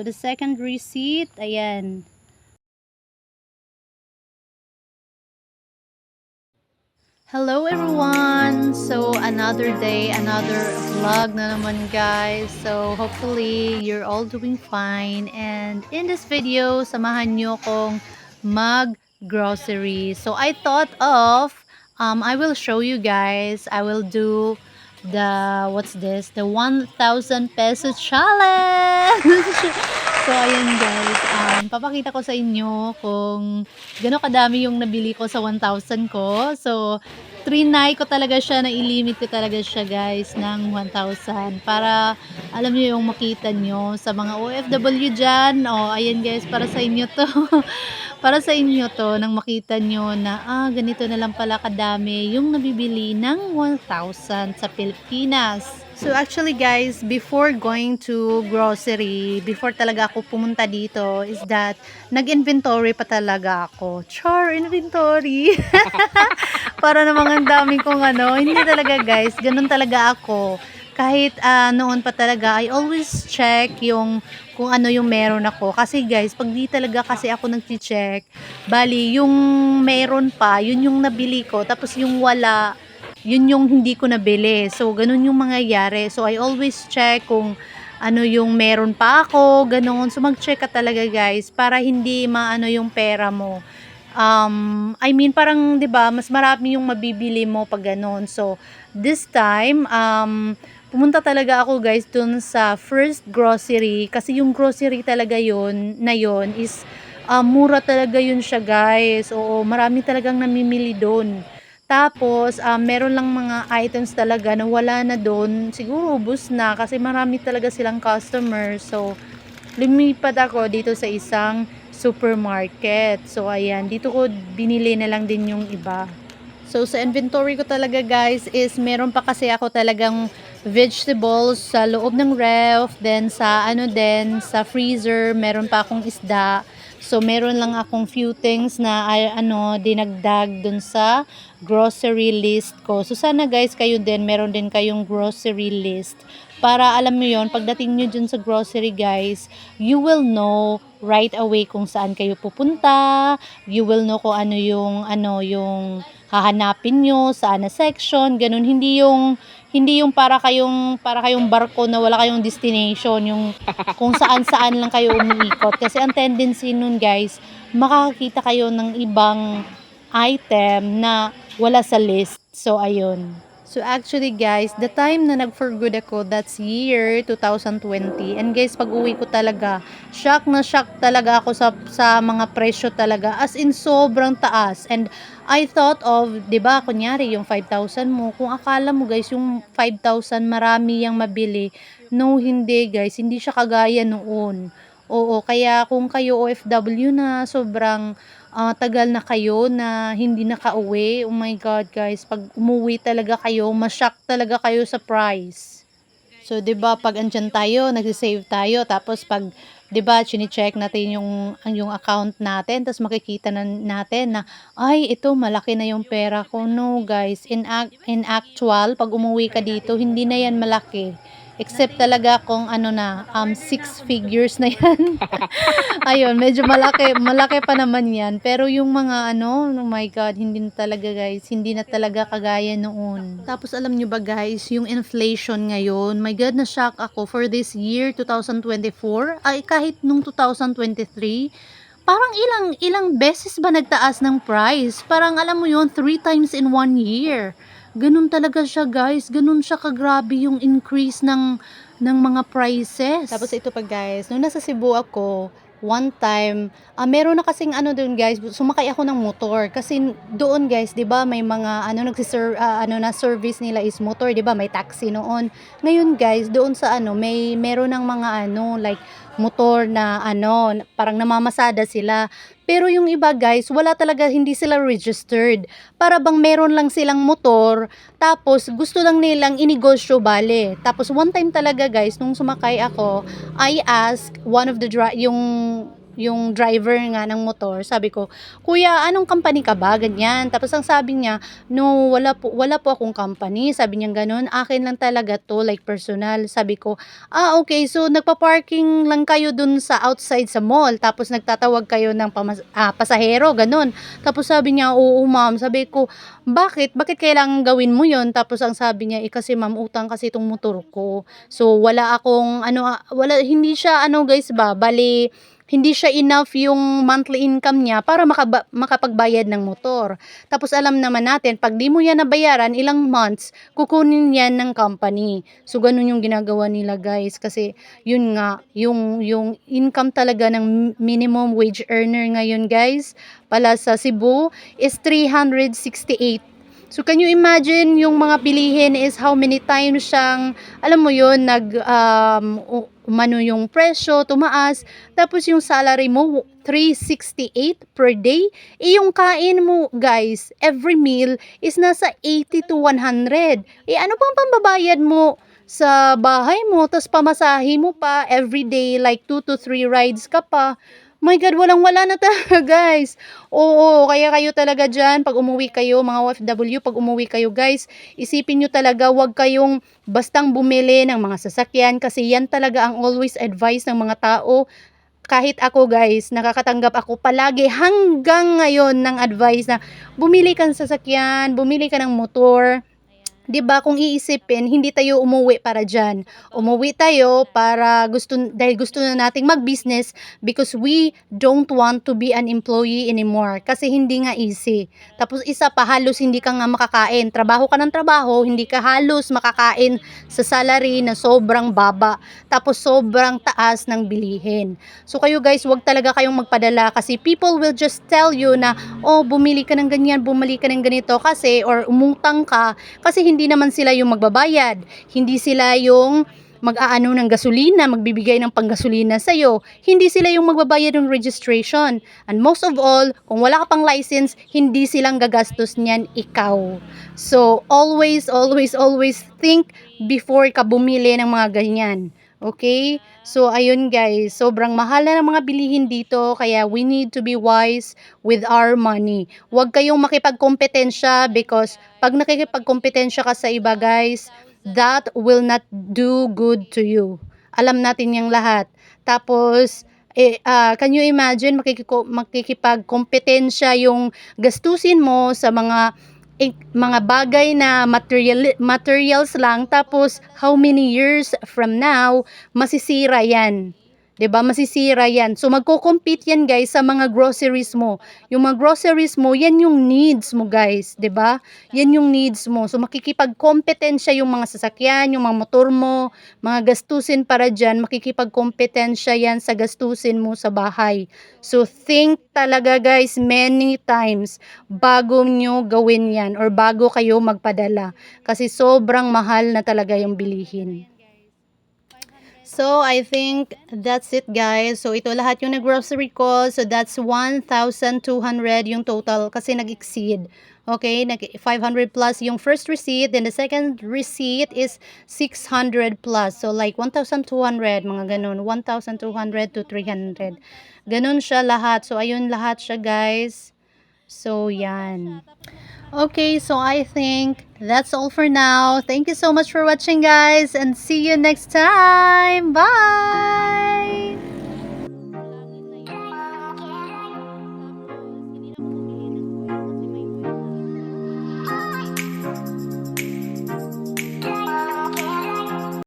So, the second receipt, ayan. Hello everyone! So, another day, another vlog na naman guys. So, hopefully, you're all doing fine. And in this video, samahan nyo kong mag-grocery. So, I thought of, um, I will show you guys, I will do the, what's this? The 1,000 peso challenge! so, ayan guys. Um, papakita ko sa inyo kung gano'ng kadami yung nabili ko sa 1,000 ko. So, trinay ko talaga siya, na-limit ko talaga siya guys ng 1,000 para alam niyo yung makita nyo sa mga OFW dyan. O, ayan guys, para sa inyo to. para sa inyo to, nang makita nyo na, ah, ganito na lang pala kadami yung nabibili ng 1,000 sa Pilipinas. So actually guys, before going to grocery, before talaga ako pumunta dito, is that nag-inventory pa talaga ako. Char, inventory! Para namang ang dami kong ano, hindi talaga guys, ganun talaga ako. Kahit ah, noon pa talaga, I always check yung kung ano yung meron ako. Kasi guys, pag di talaga kasi ako nag-check, bali, yung meron pa, yun yung nabili ko. Tapos yung wala, yun yung hindi ko nabili. So, ganun yung mangyayari. So, I always check kung ano yung meron pa ako, ganun. So, mag-check ka talaga guys, para hindi maano yung pera mo. Um, I mean, parang, di ba mas marami yung mabibili mo pag ganun. So, this time, um, pumunta talaga ako guys dun sa first grocery. Kasi yung grocery talaga yun, na yun, is ah, mura talaga yun siya guys. Oo, marami talagang namimili doon. Tapos, ah, meron lang mga items talaga na wala na doon. Siguro ubus na kasi marami talaga silang customers. So, lumipat ako dito sa isang supermarket. So, ayan. Dito ko binili na lang din yung iba. So, sa inventory ko talaga guys is meron pa kasi ako talagang vegetables sa loob ng ref. Then, sa ano din, sa freezer, meron pa akong isda. So, meron lang akong few things na ay, ano, dinagdag dun sa grocery list ko. So, sana guys, kayo din, meron din kayong grocery list. Para alam mo yon pagdating nyo dun sa grocery guys, you will know right away kung saan kayo pupunta. You will know kung ano yung, ano, yung hahanapin nyo, saan na section, ganun. Hindi yung, hindi yung para kayong, para kayong barko na wala kayong destination, yung kung saan-saan lang kayo umiikot. Kasi ang tendency nun guys, makakakita kayo ng ibang item na wala sa list. So, ayun. So, actually guys, the time na nag-for good ako, that's year 2020. And guys, pag uwi ko talaga, shock na shock talaga ako sa, sa mga presyo talaga. As in, sobrang taas. And I thought of, ba, kunyari, yung 5,000 mo, kung akala mo guys, yung 5,000 marami yung mabili. No, hindi guys, hindi siya kagaya noon. Oo, kaya kung kayo OFW na sobrang ah, tagal na kayo na hindi nakauwi, oh my God guys, pag umuwi talaga kayo, mashock talaga kayo sa price. So, 'di ba pag andyan tayo, nagse-save tayo, tapos pag 'di ba, chini-check natin yung ang yung account natin, tapos makikita na natin na ay, ito malaki na yung pera ko. No, guys, in ac- in actual, pag umuwi ka dito, hindi na yan malaki. Except talaga kung ano na, um, six figures na yan. Ayun, medyo malaki, malaki pa naman yan. Pero yung mga ano, oh my God, hindi na talaga guys, hindi na talaga kagaya noon. Tapos alam nyo ba guys, yung inflation ngayon, my God, na-shock ako for this year, 2024, ay kahit nung 2023, parang ilang ilang beses ba nagtaas ng price? Parang alam mo yon three times in one year. Ganun talaga siya guys, ganun siya kagrabe yung increase ng ng mga prices. Tapos ito pa guys, nung nasa Cebu ako, one time, ah, meron na kasing ano doon guys, sumakay ako ng motor kasi doon guys, 'di ba, may mga ano nagsiser ah, ano na service nila is motor, 'di ba? May taxi noon. Ngayon guys, doon sa ano, may meron ng mga ano like motor na ano, parang namamasada sila. Pero yung iba guys, wala talaga, hindi sila registered. Para bang meron lang silang motor, tapos gusto lang nilang inegosyo bale. Tapos one time talaga guys, nung sumakay ako, I asked one of the yung yung driver nga ng motor, sabi ko, Kuya, anong company ka ba? Ganyan. Tapos ang sabi niya, no, wala po, wala po akong company. Sabi niya ganun, akin lang talaga to, like personal. Sabi ko, ah, okay, so nagpa-parking lang kayo dun sa outside sa mall. Tapos nagtatawag kayo ng pamas- ah, pasahero, ganun. Tapos sabi niya, oo ma'am. Sabi ko, bakit? Bakit kailangan gawin mo yon Tapos ang sabi niya, eh kasi ma'am, utang kasi itong motor ko. So wala akong, ano, ah, wala, hindi siya, ano guys ba, bali, hindi siya enough yung monthly income niya para makaba- makapagbayad ng motor. Tapos alam naman natin, pag di mo yan nabayaran, ilang months, kukunin yan ng company. So ganun yung ginagawa nila guys. Kasi yun nga, yung, yung income talaga ng minimum wage earner ngayon guys, pala sa Cebu, is 368 So can you imagine yung mga bilihin is how many times siyang alam mo yun nag um, umano yung presyo tumaas. Tapos yung salary mo 368 per day. Eh yung kain mo guys every meal is nasa 80 to 100 eh ano pang pambabayad mo sa bahay mo? Tapos pamasahe mo pa every day like 2 to 3 rides ka pa my God, walang-wala na talaga, guys. Oo, kaya kayo talaga dyan, pag umuwi kayo, mga OFW, pag umuwi kayo, guys, isipin nyo talaga, wag kayong bastang bumili ng mga sasakyan kasi yan talaga ang always advice ng mga tao. Kahit ako, guys, nakakatanggap ako palagi hanggang ngayon ng advice na bumili ka ng sasakyan, bumili ka ng motor, 'di ba kung iisipin hindi tayo umuwi para diyan. Umuwi tayo para gusto dahil gusto na nating mag-business because we don't want to be an employee anymore kasi hindi nga easy. Tapos isa pa halos hindi ka nga makakain. Trabaho ka ng trabaho, hindi ka halos makakain sa salary na sobrang baba. Tapos sobrang taas ng bilihin. So kayo guys, wag talaga kayong magpadala kasi people will just tell you na oh, bumili ka ng ganyan, bumili ka ng ganito kasi or umutang ka kasi hindi naman sila yung magbabayad. Hindi sila yung mag-aano ng gasolina, magbibigay ng panggasolina sa'yo. Hindi sila yung magbabayad ng registration. And most of all, kung wala ka pang license, hindi silang gagastos niyan ikaw. So, always, always, always think before ka bumili ng mga ganyan. Okay? So, ayun guys, sobrang mahal na ng mga bilihin dito, kaya we need to be wise with our money. Huwag kayong makipagkompetensya because pag nakikipagkompetensya ka sa iba guys, that will not do good to you. Alam natin yung lahat. Tapos, eh, ah, can you imagine makikipagkompetensya yung gastusin mo sa mga mga bagay na material, materials lang tapos how many years from now masisira yan 'di ba? Masisira yan. So magko-compete yan guys sa mga groceries mo. Yung mga groceries mo yan yung needs mo guys. 'di ba? Yan yung needs mo. So makikipagkompetensya yung mga sasakyan yung mga motor mo. Mga gastusin para dyan makikipagkompetensya yan sa gastusin mo sa bahay. So think talaga guys many times bago nyo gawin yan or bago kayo magpadala. Kasi sobrang mahal na talaga yung bilihin. So, I think that's it guys. So, ito lahat yung nag-grocery ko. So, that's 1,200 yung total kasi nag-exceed. Okay, nag 500 plus yung first receipt. Then the second receipt is 600 plus. So, like 1,200, mga ganun. 1,200 to 300. Ganun siya lahat. So, ayun lahat siya guys. So, yan. Okay, so I think that's all for now. Thank you so much for watching, guys, and see you next time. Bye!